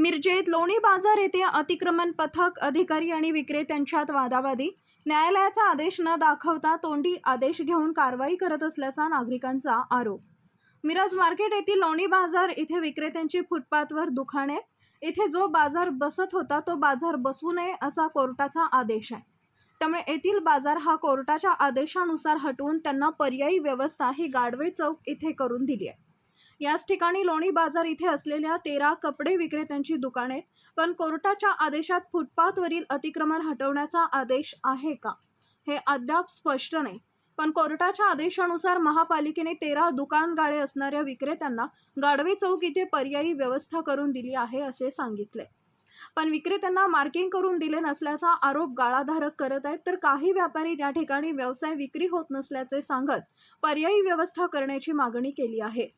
मिरजेत लोणी बाजार येथे अतिक्रमण पथक अधिकारी आणि विक्रेत्यांच्यात वादावादी. न्यायालयाचा आदेश न दाखवता तोंडी आदेश घेऊन कारवाई करत असल्याचा नागरिकांचा आरोप. मिरज मार्केट येथील लोणी बाजार इथे विक्रेत्यांची फुटपाथवर दुकाने इथे जो बाजार बसत होता तो बाजार बसवू नये असा कोर्टाचा आदेश आहे. त्यामुळे येथील बाजार हा कोर्टाच्या आदेशानुसार हटवून त्यांना पर्यायी व्यवस्था ही गाडवे चौक इथे करून दिली आहे. याच ठिकाणी लोणी बाजार इथे असलेल्या तेरा कपडे विक्रेत्यांची दुकाने. पण कोर्टाच्या आदेशात फुटपाथवरील अतिक्रमण हटवण्याचा आदेश आहे का? हे अद्याप स्पष्ट नाही. पण कोर्टाच्या आदेशानुसार महापालिकेने तेरा दुकान गाळे असणाऱ्या विक्रेत्यांना गाडवे चौक इथे पर्यायी व्यवस्था करून दिली आहे असे सांगितले. पण विक्रेत्यांना मार्किंग करून दिले नसल्याचा आरोप गाळाधारक करत आहेत तर काही व्यापारी त्या ठिकाणी व्यवसाय विक्री होत नसल्याचे सांगत पर्यायी व्यवस्था करण्याची मागणी केली आहे.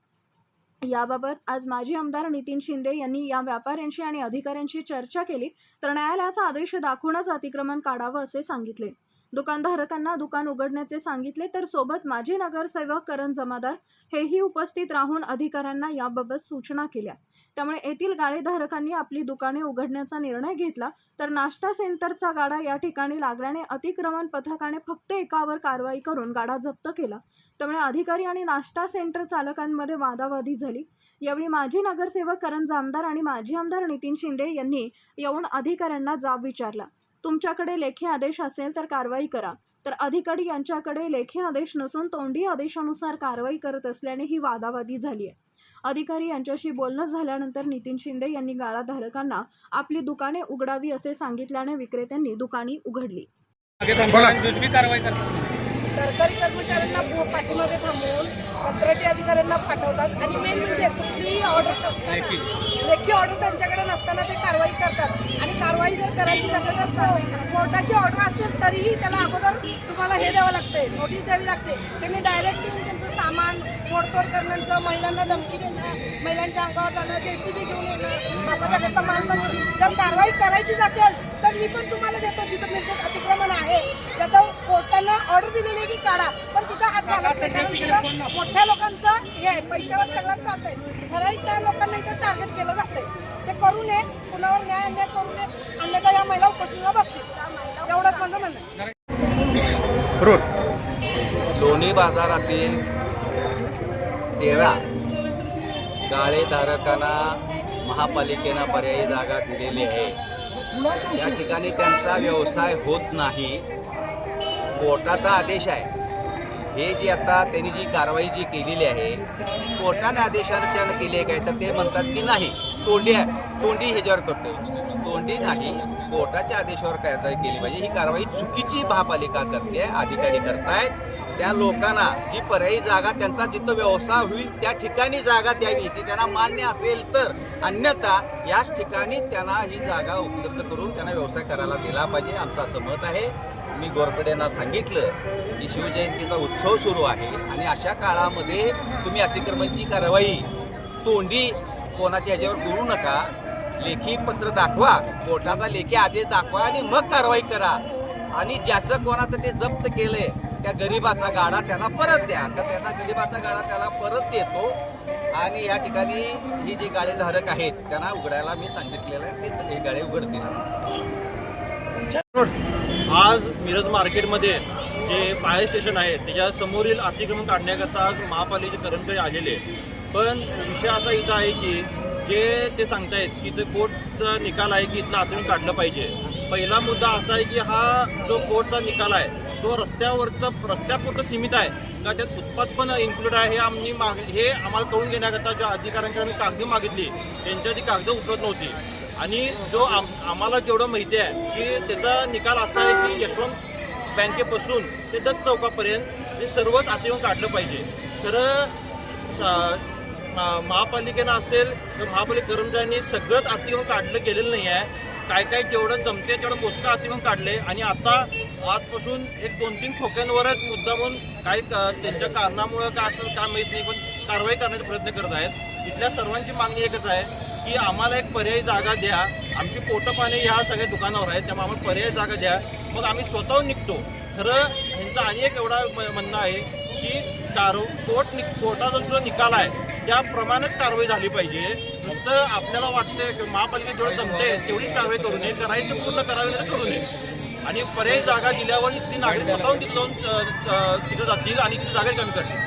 याबाबत आज माजी आमदार नितीन शिंदे यांनी या व्यापाऱ्यांशी आणि अधिकाऱ्यांशी चर्चा केली. तर न्यायालयाचा आदेश दाखवूनच अतिक्रमण काढावं असे सांगितले. दुकानधारकांना दुकान उघडण्याचे सांगितले तर सोबत माजी नगरसेवक करण जमादार हेही उपस्थित राहून अधिकाऱ्यांना याबाबत सूचना केल्या. त्यामुळे येथील गाळेधारकांनी आपली दुकाने उघडण्याचा निर्णय घेतला तर नाश्ता सेंटरचा गाडा या ठिकाणी लागल्याने अतिक्रमण पथकाने फक्त एकावर कारवाई करून गाडा जप्त केला. त्यामुळे अधिकारी आणि नाश्ता सेंटर चालकांमध्ये वादावादी झाली. यावेळी माजी नगरसेवक करण जामदार आणि माजी आमदार नितीन शिंदे यांनी येऊन अधिकाऱ्यांना जाब विचारला. तुमच्याकडे लेखी आदेश असेल तर कारवाई करा. तर अधिकारी यांच्याकडे लेखी आदेश नसून तोंडी आदेशानुसार कारवाई करत असल्याने ही वादावादी झाली आहे. अधिकारी यांच्याशी बोलणं झाल्यानंतर नितीन शिंदे यांनी गाळाधारकांना आपली दुकाने उघडावी असे सांगितल्याने विक्रेत्यांनी दुकानी उघडली. सरकारी कर्मचाऱ्यांना पाठीमागे थांबवून कंत्राटी अधिकाऱ्यांना पाठवतात. आणि मेन म्हणजे कुठलीही ऑर्डर नसताना लेखी. ऑर्डर त्यांच्याकडे नसताना ते कारवाई करतात. आणि कारवाई जर करायची नसेल तर कोर्टाची ऑर्डर असेल तरीही त्याला अगोदर तुम्हाला हे द्यावं लागते नोटीस द्यावी लागते. त्यांनी डायरेक्ट येऊन त्यांचं सामान मोडतोड करण्याचं महिलांना धमकी देणं महिलांच्या अंगावर जाणं जेसीबी घेऊन येणं बापाच्या घरचा समोर जर कारवाई करायचीच असेल तर मी पण तुम्हाला देतो जिथं मिरजेत अतिक्रमण आहे. ज्याचं कोर्टानं ऑर्डर दिलेली आहे की काढा पण तिथं हात घालत नाही कारण तिथं मोठ्या लोकांचं हे आहे पैशावर सगळं चालतंय. ठराविकच्या लोकांना इथं टार्गेट केलं जातंय. ते करू नये कुणावर न्याय अन्याय करू नये अन्यथा या महिला उपोषणाला बसतील. एवढंच माझं म्हणणं लोणी बाजारातील तेरा गाळेधारकांना महापालिकेनं पर्यायी जागा दिलेली आहे. या ठिकाणी त्यांचा व्यवसाय होत नाही. कोर्टाचा आदेश आहे. हे जी आता त्यांनी जी कारवाई जी केलेली आहे कोर्टाने आदेशानं केली आहे काय? तर ते म्हणतात की नाही तोंडी आहे. तोंडी ह्याच्यावर करतो तोंडी नाही कोर्टाच्या आदेशावर काय केली पाहिजे. ही कारवाई चुकीची महापालिका करते अधिकारी करतायत. त्या लोकांना जी पर्यायी जागा त्यांचा जिथं व्यवसाय होईल त्या ठिकाणी जागा द्यावी. ती त्यांना मान्य असेल तर. अन्यथा याच ठिकाणी त्यांना ही जागा उपलब्ध करून त्यांना व्यवसाय करायला दिला पाहिजे. आमचं असं मत आहे. मी गोरपडेंना सांगितलं की शिवजयंतीचा उत्सव सुरू आहे आणि अशा काळामध्ये तुम्ही अतिक्रमणची कारवाई तोंडी कोणाच्या ह्याच्यावर करू नका. लेखी पत्र दाखवा. कोर्टाचा लेखी आदेश दाखवा आणि मग कारवाई करा. आणि ज्याचं कोणाचं ते जप्त केलंय त्या गरीबाचा गाडा त्याला परत द्या. तर त्याचा गरीबाचा गाडा त्याला परत देतो. आणि या ठिकाणी ही जी गाळेधारक आहेत त्यांना उघडायला मी सांगितलेलं आहे ते हे गाळे उघडतील. आज मिरज मार्केटमध्ये जे फायर स्टेशन आहे त्याच्या समोरील अतिक्रमण काढण्याकरता आज महापालिकेचे कर्मचारी आलेले आहेत. पण विषय असा इथं आहे की जे ते सांगतायत की ते कोर्टचा निकाल आहे की इथलं अतिक्रमण काढलं पाहिजे. पहिला मुद्दा असा आहे की हा जो कोर्टचा निकाल आहे तो रस्त्यावरचं रस्त्यापुरतं सीमित आहे का त्यात फुटपाथ पण इन्क्लूड आहे हे आम्ही माग हे आम्हाला कळून घेण्याकरता ज्या अधिकाऱ्यांकडे आम्ही कागदी मागितली त्यांच्या ती कागदं उपलब्ध नव्हती. आणि जो आम आम्हाला जेवढं माहिती आहे की त्याचा निकाल असा आहे की यशवंत बँकेपासून ते दत्त चौकापर्यंत हे सर्वच अतिक्रमण काढलं पाहिजे. तर स- महापालिकेनं असेल तर महापालिका कर्मचाऱ्यांनी सगळंच अतिक्रमण काढलं गेलेलं नाही आहे. काय काय जेवढं जमते तेवढं मोजकं अतिक्रमण काढले आणि आता आजपासून एक दोन तीन ठोक्यांवरच मुद्दा म्हणून काही त्यांच्या कारणामुळं का असं काय माहीत नाही पण कारवाई करण्याचा प्रयत्न करत आहेत. इथल्या सर्वांची मागणी एकच आहे की आम्हाला एक पर्यायी जागा द्या. आमची पोटं पाणी ह्या सगळ्या दुकानावर आहेत त्यामुळे आम्हाला पर्यायी जागा द्या. मग आम्ही स्वतःहून निघतो. खरं ह्यांचं आणि एक एवढा म्हणणं आहे की कारो कोर्ट नि कोर्टाचा जो निकाल आहे त्याप्रमाणेच कारवाई झाली पाहिजे. नुसतं आपल्याला वाटतंय की महापालिकेत जेवढं जमते तेवढीच कारवाई करू नये. करायची पूर्ण करावी तर करू नये. आणि पर्यायी जागा दिल्यावर ती नागरिक स्वतःहून तिथे जाऊन तिथे जातील आणि ती जागा कमी करतील.